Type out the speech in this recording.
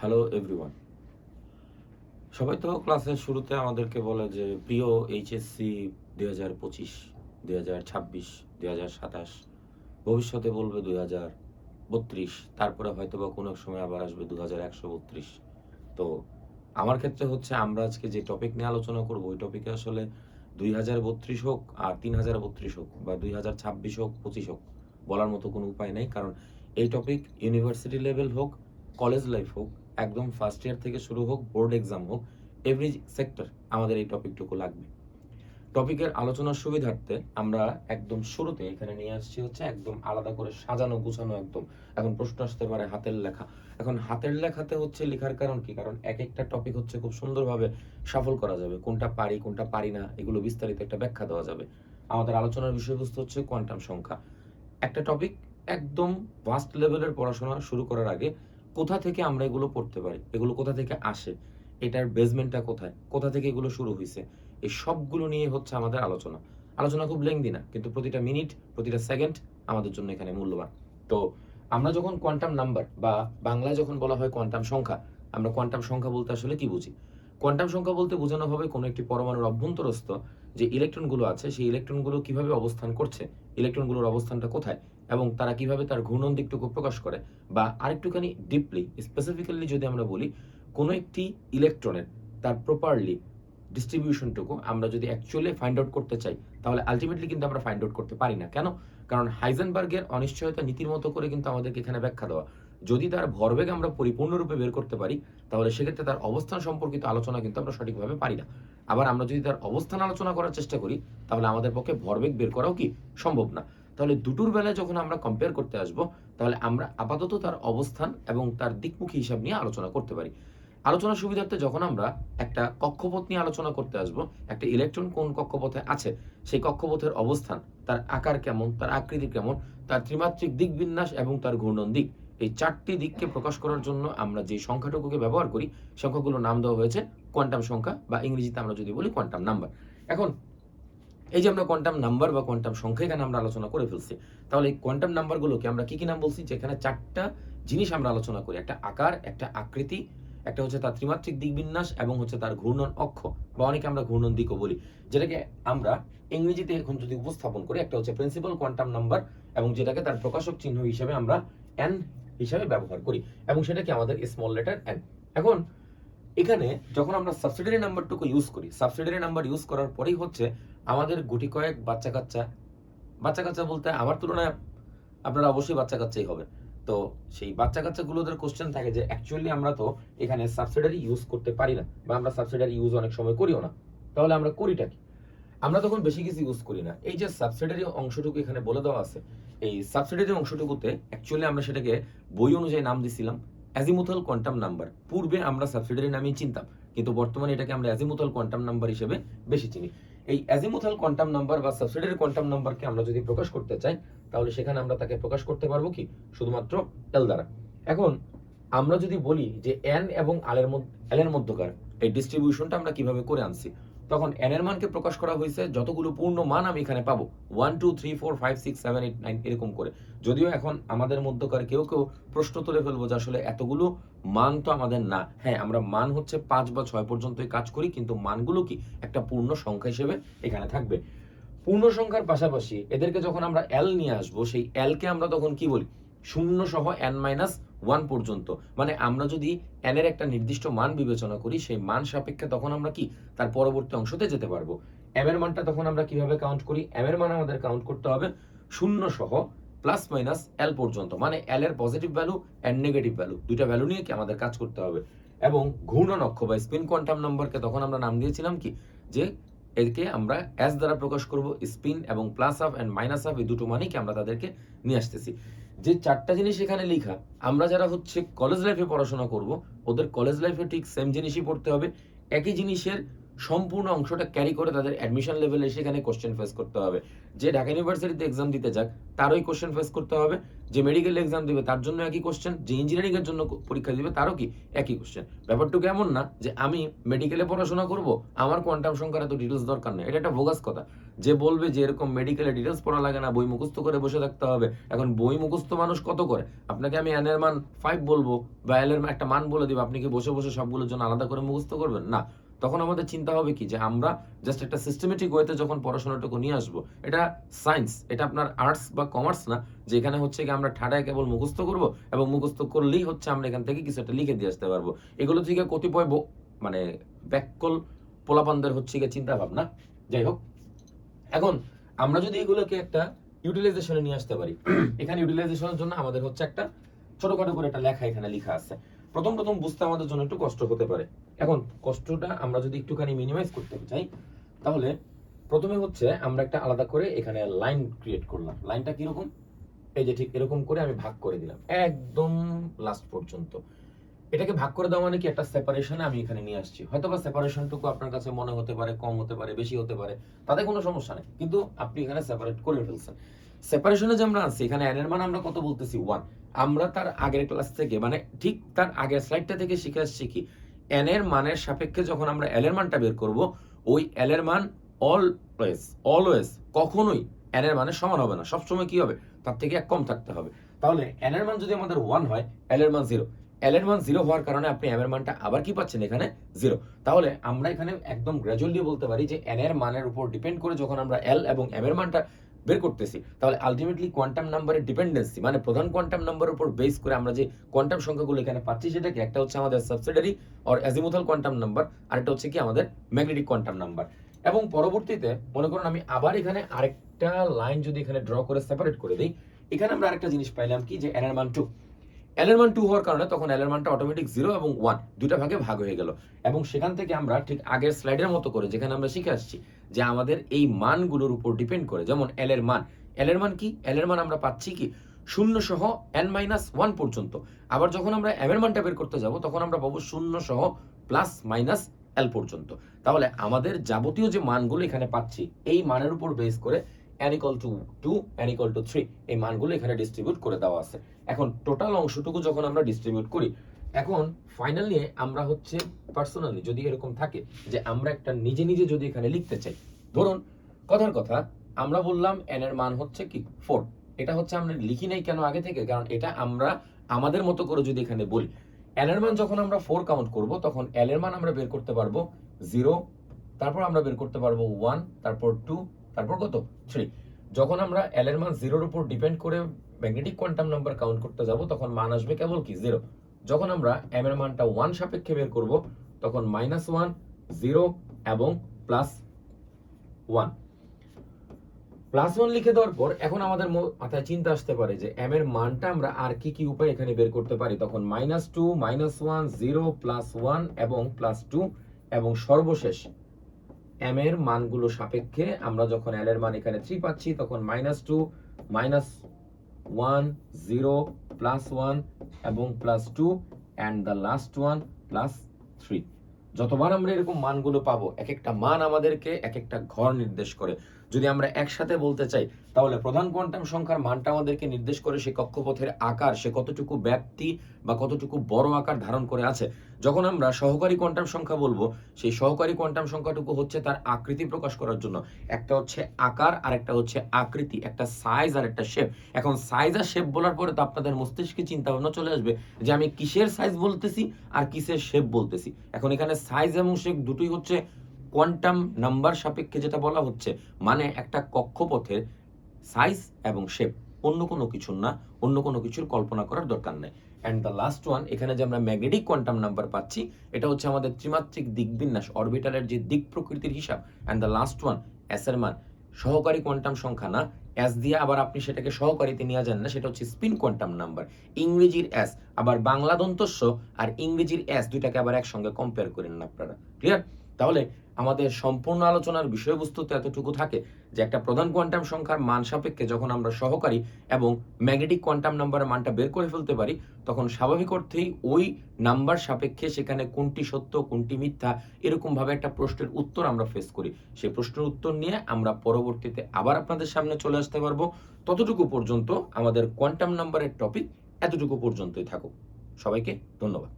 Hello everyone সবাই তো ক্লাসের শুরুতে আমাদেরকে বলে যে প্রিয় এইচএসসি দুই হাজার পঁচিশ, দুই হাজার ছাব্বিশ, দুই হাজার সাতাশ, ভবিষ্যতে বলবে দুই হাজার বত্রিশ, তারপরে হয়তো বা কোনো এক সময় আবার আসবে দু হাজার একশো বত্রিশ। তো আমার ক্ষেত্রে হচ্ছে আমরা আজকে যে টপিক নিয়ে আলোচনা করব, ওই টপিকে আসলে দুই হাজার বত্রিশ হোক আর তিন হাজার বত্রিশ হোক বা দুই হাজার ছাব্বিশ হোক, পঁচিশ হোক, বলার মতো কোনো উপায় নেই, কারণ এই টপিক ইউনিভার্সিটি লেভেল হোক কলেজ লাইফ হোক, একদম ফার্স্ট ইয়ার থেকে শুরু হোক বোর্ড এক্সাম হোক এভরি সেক্টর আমাদের এই টপিকটুকু লাগবে। টপিকের আলোচনার সুবিধার্থে আমরা একদম শুরুতে এখানে নিয়ে আসছি হচ্ছে একদম আলাদা করে সাজানো, গুছানো একদম। এখন প্রশ্ন আসতে পারে হাতের লেখা। এখন হাতের লেখাতে হচ্ছে লেখার কারণ কি? কারণ এক একটা টপিক হচ্ছে খুব সুন্দরভাবে সফল করা যাবে। কোনটা পারি কোনটা পারি না, এগুলো বিস্তারিত একটা ব্যাখ্যা দেওয়া যাবে। আমাদের আলোচনার বিষয়বস্তু হচ্ছে কোয়ান্টাম সংখ্যা। একটা টপিক একদম ভাস্ট লেভেলের পড়াশোনা শুরু করার আগে কোথা থেকে আমরা এগুলো পড়তে পারি? এগুলো কোথা থেকে আসে? এটার বেসমেন্টটা কোথায়? কোথা থেকে এগুলো শুরু হয়েছে এই সবগুলো নিয়ে হচ্ছে আমাদের আলোচনা। আলোচনা খুব লেংদি না, কিন্তু প্রতিটা মিনিট প্রতিটা সেকেন্ড আমাদের জন্য এখানে মূল্যবান। তো আমরা যখন কোয়ান্টাম নাম্বার বা বাংলায় যখন বলা হয় কোয়ান্টাম সংখ্যা, আমরা কোয়ান্টাম সংখ্যা বলতে আসলে কি বুঝি? কোয়ান্টাম সংখ্যা বলতে বোঝানো হবে কোনো একটি পরমাণুর অভ্যন্তরস্থ যে ইলেকট্রনগুলো আছে, সেই ইলেকট্রনগুলো কীভাবে অবস্থান করছে? ইলেকট্রনগুলোর অবস্থানটা কোথায়? এবং তারা কীভাবে তার ঘূর্ণন দিকটুকু প্রকাশ করে বা আরেকটুখানি ডিপলি স্পেসিফিক্যালি যদি আমরা বলি, কোনো একটি ইলেকট্রনের তার প্রপারলি ডিস্ট্রিবিউশনটুকু আমরা যদি অ্যাকচুয়ালি ফাইন্ড আউট করতে চাই, তাহলে আলটিমেটলি কিন্তু আমরা ফাইন্ড আউট করতে পারি না। কেন? কারণ হাইজেনবার্গের অনিশ্চয়তা নীতির মতো করে কিন্তু আমাদেরকে এখানে ব্যাখ্যা দেওয়া। যদি তার ভরবেগ আমরা পরিপূর্ণরূপে বের করতে পারি, তাহলে সেক্ষেত্রে তার অবস্থান সম্পর্কিত আলোচনা কিন্তু আমরা সঠিকভাবে পারি না। আবার আমরা যদি তার অবস্থান আলোচনা করার চেষ্টা করি, তাহলে আমাদের পক্ষে ভরবেগ বের করাও কি সম্ভব না। তাহলে দুটোর বেলায় যখন আমরা কম্পেয়ার করতে আসব, তাহলে আমরা আপাতত তার অবস্থান এবং তার দিকমুখী হিসাব নিয়ে আলোচনা করতে পারি। আলোচনার সুবিধার্থে যখন আমরা একটা কক্ষপথ নিয়ে আলোচনা করতে আসব, একটা ইলেকট্রন কোন কক্ষপথে আছে, সেই কক্ষপথের অবস্থান, তার আকার কেমন, তার আকৃতি কেমন, তার ত্রিমাত্রিক দিক বিন্যাস এবং তার ঘূর্ণন দিক, এই চারটি দিককে প্রকাশ করার জন্য আমরা যে সংখ্যাটুকুকে ব্যবহার করি, সংখ্যাগুলোর নাম দেওয়া হয়েছে কোয়ান্টাম সংখ্যা বা ইংরেজিতে আমরা যদি বলি কোয়ান্টাম নাম্বার এখন এই যে আমরা কোয়ান্টাম নাম্বার বা কোয়ান্টাম সংখ্যা এখানে আমরা আলোচনা করে ফেলছি, তাহলে এই কোয়ান্টাম নাম্বারগুলোকে আমরা কি কি নাম বলছি? যেখানে চারটা জিনিস আমরা আলোচনা করি, একটা আকার, একটা আকৃতি, একটা হচ্ছে তার ত্রিমাত্রিক দিক বিন্যাস এবং হচ্ছে তার ঘূর্ণন অক্ষ বা অনেকে আমরা ঘূর্ণন দিকও বলি, যেটাকে আমরা ইংরেজিতে এখন যদি উপস্থাপন করি, একটা হচ্ছে প্রিন্সিপাল কোয়ান্টাম নাম্বার এবং যেটাকে তার প্রকাশক চিহ্ন হিসেবে আমরা এন হিসাবে ব্যবহার করি এবং সেটা কি আমাদের স্মল লেটার এন এখন এখানে যখন আমরা সাবসিডারি নাম্বারটুকু ইউজ করি সাবসিডারি নাম্বার ইউজ করার পরেই হচ্ছে আমাদের গুটি কয়েক বাচ্চা কাচ্চা বাচ্চা কাচ্চা বলতে আমার তুলনায় আপনারা অবশ্যই বাচ্চা কাচ্চাই হবে তো সেই বাচ্চা কাচ্চাগুলোদের কোশ্চেন থাকে যে অ্যাকচুয়ালি আমরা তো এখানে সাবসিডারি ইউজ করতে পারি না বা আমরা সাবসিডারি ইউজ অনেক সময় করিও না। তাহলে আমরা করিটা কি? আমরা তখন বেশি কিছু ইউজ করি না। এই যে সাবসিডারি অংশটুকু এখানে বলে দেওয়া আছে, এই সাবসিডারি অংশটুকুতে অ্যাকচুয়ালি আমরা সেটাকে বই অনুযায়ী নাম দিছিলাম অ্যাজিমুথাল কোয়ান্টাম নাম্বার পূর্বে আমরা সাবসিডারি নামেই চিনতাম, কিন্তু বর্তমানে এটাকে আমরা অ্যাজিমুথাল কোয়ান্টাম নাম্বার হিসেবে বেশি চিনি। এই অ্যাজিমুথাল কোয়ান্টাম নাম্বার বা সাবসিডারি কোয়ান্টাম নাম্বারকে আমরা যদি প্রকাশ করতে চাই, তাহলে সেখানে আমরা তাকে প্রকাশ করতে পারব কি? শুধুমাত্র এল দ্বারা। এখন আমরা যদি বলি যে এন এবং আলের মধ্যে এলের মধ্যকার, এই ডিস্ট্রিবিউশনটা আমরা কীভাবে করে আনছি? তখন এন এর মানকে প্রকাশ করা হয়েছে, যতগুলো পূর্ণ মান আমি এখানে পাবো। One two three four five six seven eight nine এরকম করে। যদিও এখন আমাদের মধ্যকার কেউ কেউ প্রশ্ন তুলে ফেলব যে আসলে এতগুলো মান তো আমাদের না। হ্যাঁ আমরা মান হচ্ছে পাঁচ বা ছয় পর্যন্তই কাজ করি, কিন্তু মানগুলো কি? একটা পূর্ণ সংখ্যা হিসেবে এখানে থাকবে। পূর্ণ সংখ্যার পাশাপাশি এদেরকে যখন আমরা এল নিয়ে আসব, সেই এলকে আমরা তখন কি বলি? শূন্য সহ এন মাইনাস ওয়ান পর্যন্ত। মানে আমরা যদি এন এর একটা নির্দিষ্ট মান বিবেচনা করি, সেই মান সাপেক্ষে তখন আমরা কি? তার পরবর্তী অংশতে যেতে পারব। এম এর মানটা তখন আমরা কীভাবে কাউন্ট করি? এম এর মান আমাদের কাউন্ট করতে হবে শূন্য সহ প্লাস মাইনাস এল পর্যন্ত। মানে এল এর positive value and negative value দুইটা ভ্যালু নিয়ে কি আমাদের কাজ করতে হবে? এবং ঘূর্ণন অক্ষ বা স্পিন কোয়ান্টাম নাম্বারকে তখন আমরা নাম দিয়েছিলাম কি? যে একে আমরা এস দ্বারা প্রকাশ করব স্পিন এবং plus half and minus half এই দুটো মানেই কি আমরা তাদেরকে নিয়ে আসতেছি। যে চারটা জিনিস এখানে লেখা, আমরা যারা হচ্ছে কলেজ লাইফে পড়াশোনা করব, ওদের কলেজ লাইফে ঠিক সেম জিনিসই পড়তে হবে। একই জিনিসের সম্পূর্ণ অংশটা ক্যারি করে তাদের অ্যাডমিশন লেভেলে সেখানে কোশ্চেন ফেস করতে হবে। যে ঢাকা ইউনিভার্সিটিতে এক্সাম দিতে যাক, তারই কোশ্চেন ফেস করতে হবে। যে মেডিকেল এক্সাম দিবে, তার জন্য একই কোশ্চেন যে ইঞ্জিনিয়ারিং এর জন্য পরীক্ষা দিবে, তারও কি একই কোশ্চেন ব্যাপারটুকু এমন না যে আমি মেডিকেলে পড়াশোনা করব, আমার কোয়ান্টাম সংখ্যার এত ডিটেলস দরকার নেই। এটা একটা ভোগাস কথা। যে বলবে যে এরকম মেডিকেলে ডিটেলস পড়া লাগে না, বই মুখস্থ করে বসে থাকতে হবে। এখন বই মুখস্থ মানুষ কত করে? আপনাকে আমি এন এর মান ফাইভ বলব বা এল এর একটা মান বলে দিব, আপনি কি বসে বসে সবগুলোর জন্য আলাদা করে মুখস্থ করবেন? না। তখন আমাদের চিন্তা হবে কি? যে আমরা জাস্ট একটা সিস্টেমেটিক ওয়েতে যখন পড়াশোনাটুকু নিয়ে আসব, এটা সায়েন্স এটা আপনার আর্টস বা কমার্স না, যে এখানে হচ্ছে কি আমরা ঠাডায় কেবল মুখস্থ করব এবং মুখস্থ করলেই হচ্ছে আমরা এখান থেকে কিছু একটা লিখে দিয়ে আসতে পারব। এগুলো থেকে কতিপয় মানে ব্যাককল পোলাপানদের হচ্ছে গিয়ে চিন্তা ভাবনা যাই হোক। এখন আমরা যদি এগুলোকে একটা ইউটিলাইজেশনে নিয়ে আসতে পারি, এখানে ইউটিলাইজেশনের জন্য আমাদের হচ্ছে একটা ছোটখাটো করে একটা লেখা এখানে লেখা আছে। প্রথম প্রথম বুঝতে আমাদের জন্য একটু কষ্ট হতে পারে। এখন কষ্টটা আমরা যদি একটুখানি মিনিমাইজ করতে চাই, তাহলে প্রথমে হচ্ছে আমরা একটা আলাদা করে এখানে লাইন ক্রিয়েট করলাম। লাইনটা কীরকম? এই যে ঠিক এরকম করে আমি ভাগ করে দিলাম। একদম লাস্ট পর্যন্ত। এটাকে ভাগ করে দেওয়া মানে কি? একটা সেপারেশনে আমি এখানে নিয়ে আসছি। হয়তো বা সেপারেশনটুকু আপনার কাছে মনে হতে পারে, কম হতে পারে, বেশি হতে পারে, তাতে কোনো সমস্যা নেই। কিন্তু আপনি এখানে সেপারেট করে ফেলছেন। সেপারেশনে যে আমরা আছি, এখানে এর মান আমরা কত বলতেছি? ওয়ান আমরা তার আগের ক্লাস থেকে মানে ঠিক তার আগের স্লাইডটা থেকে শিখে আসছি কি এন মানের সাপেক্ষে যখন আমরা এল মানটা বের করব, ওই এল এর মান অলওয়েজ অলওয়েজ কখনোই এন এর মানের সমান হবে না। সবসময় কি হবে? তার থেকে এক কম থাকতে হবে। তাহলে এন এর মান যদি আমাদের ওয়ান হয় এল এর মান জিরো এল এর মান জিরো হওয়ার কারণে আপনি এম এর মানটা আবার কি পাচ্ছেন এখানে? জিরো তাহলে আমরা এখানে একদম গ্র্যাজুয়ালি বলতে পারি যে এন এর মানের উপর ডিপেন্ড করে যখন আমরা এল এবং এম এর মানটা বের করতেছি, তাহলে আলটিমেটলি কোয়ান্টাম নাম্বারের ডিপেন্ডেন্সি মানে প্রধান কোয়ান্টাম নাম্বারের উপর বেস করে আমরা যে কোয়ান্টাম সংখ্যাগুলো এখানে পাচ্ছি সেটা কি একটা হচ্ছে আমাদের subsidiary or azimuthal quantum number আরেকটা হচ্ছে কি আমাদের ম্যাগনেটিক কোয়ান্টাম নাম্বার এবং পরবর্তীতে মনে করুন আমি আবার এখানে আরেকটা লাইন যদি এখানে ড্র করে সেপারেট করে দিই, এখানে আমরা আরেকটা জিনিস পাইলাম কি যে এন এর মান টু এল এর মান টু হওয়ার কারণে তখন এল এর মানটা অটোমেটিক জিরো এবং ওয়ান দুটা ভাগে ভাগ হয়ে গেল। এবং সেখান থেকে আমরা ঠিক আগের স্লাইডের মতো করে যেখানে আমরা শিখে আসছি যে আমাদের এই মানগুলোর উপর ডিপেন্ড করে, যেমন এল এর মান এল এর মান কি? এল এর মান আমরা পাচ্ছি কি? শূন্য সহ এন মাইনাস ওয়ান পর্যন্ত। আবার যখন আমরা এম এর মানটা বের করতে যাব, তখন আমরা পাবো শূন্য সহ প্লাস মাইনাস এল পর্যন্ত। তাহলে আমাদের যাবতীয় যে মানগুলো এখানে পাচ্ছি, এই মানের উপর বেস করে equal to two equal to three এই মানগুলো এখানে ডিস্ট্রিবিউট করে দেওয়া আছে। এখন টোটাল অংশটুকু যখন আমরা ডিস্ট্রিবিউট করি, এখন ফাইনালি আমরা হচ্ছে পার্সোনালি যদি এরকম থাকে যে আমরা একটা নিজে নিজে যদি এখানে লিখতে চাই, ধরুন কথার কথা, আমরা বললাম n এর মান হচ্ছে কি? ফোর এটা হচ্ছে আমরা লিখি নাই কেন আগে থেকে? কারণ এটা আমরা আমাদের মতো করে যদি এখানে বলি, n এর মান যখন আমরা ফোর কাউন্ট করব, তখন l এর মান আমরা বের করতে পারব জিরো তারপর আমরা বের করতে পারব ওয়ান তারপর টু তারপর কত? থ্রি যখন আমরা এল এর মান জিরোর উপর ডিপেন্ড করে ম্যাগনেটিক কোয়ান্টাম নাম্বার কাউন্ট করতে যাব, তখন মান আসবে কেবল কি? জিরো যখন আমরা এম এর মানটা ওয়ান সাপেক্ষে বের করব, তখন মাইনাস ওয়ান জিরো এবং প্লাস ওয়ান প্লাস ওয়ান লিখে দেওয়ার পর, এখন আমাদের মাথায় চিন্তা আসতে পারে যে এম এর মানটা আমরা আর কি কি উপায় এখানে বের করতে পারি? তখন minus two minus one zero plus one এবং প্লাস টু এবং সর্বশেষ এম এর মানগুলো সাপেক্ষে আমরা যখন এল এর মান এখানে থ্রি পাচ্ছি, তখন minus two minus one zero plus one এবং plus two and the last one plus three যতবার আমরা এরকম মানগুলো পাবো এক একটা মান আমাদেরকে এক একটা ঘর নির্দেশ করে। যদি আমরা একসাথে বলতে চাই, তাহলে প্রধান কোয়ান্টাম সংখ্যার মানটা আমাদেরকে নির্দেশ করে সে কক্ষপথের আকার, সে কতটুকু ব্যাপ্তি বা কতটুকু বড় আকার ধারণ করে আছে। যখন আমরা সহকারী কোয়ান্টাম সংখ্যা বলব, সেই সহকারী কোয়ান্টাম সংখ্যাটুকু হচ্ছে তার আকৃতি প্রকাশ করার জন্য। একটা হচ্ছে আকার আর একটা হচ্ছে আকৃতি, একটা সাইজ আর একটা শেপ এখন সাইজ আর শেপ বলার পরে তো আপনাদের মস্তিষ্কে চিন্তা ভাবনা চলে আসবে যে আমি কিসের সাইজ বলতেছি আর কিসের শেপ বলতেছি। এখন এখানে সাইজ এবং শেপ দুটোই হচ্ছে কোয়ান্টাম নাম্বার সাপেক্ষে যেটা বলা হচ্ছে মানে একটা কক্ষপথের সাইজ এবং শেপ অন্য কোনো কিছুর না, অন্য কোনো কিছুর কল্পনা করার দরকার নেই। অ্যান্ড দ্য লাস্ট ওয়ান এখানে যে আমরা ম্যাগনেটিক কোয়ান্টাম নাম্বার পাচ্ছি, এটা হচ্ছে আমাদের ত্রিমাত্রিক দিকবিন্যাস অরবিটালের যে দিক প্রকৃতির হিসাব। And the last one S এর মান। সহকারী কোয়ান্টাম সংখ্যা না এস দিয়ে আবার আপনি সেটাকে সহকারীতে নিয়ে যান না, সেটা হচ্ছে স্পিন কোয়ান্টাম নাম্বার ইংরেজির এস আবার বাংলা দন্তস্য আর ইংরেজির এস দুইটাকে আবার একসঙ্গে কম্পেয়ার করেন না আপনারা। ক্লিয়ার তাহলে আমাদের সম্পূর্ণ আলোচনার বিষয়বস্তু তো এতটুকু থাকে যে একটা প্রধান কোয়ান্টাম সংখ্যার মান সাপেক্ষে যখন আমরা সহকারী এবং ম্যাগনেটিক কোয়ান্টাম নাম্বারের মানটা বের করে ফেলতে পারি, তখন স্বাভাবিক অর্থেই ওই নাম্বার সাপেক্ষে সেখানে কোনটি সত্য, কোনটি মিথ্যা এরকম ভাবে একটা প্রশ্নের উত্তর আমরা ফেস করি। সেই প্রশ্নের উত্তর নিয়ে আমরা পরবর্তীতে আবার আপনাদের সামনে চলে আসতে পারব। ততটুকু পর্যন্ত আমাদের কোয়ান্টাম নাম্বারের টপিক এতটুকু পর্যন্তই থাকুক। সবাইকে ধন্যবাদ।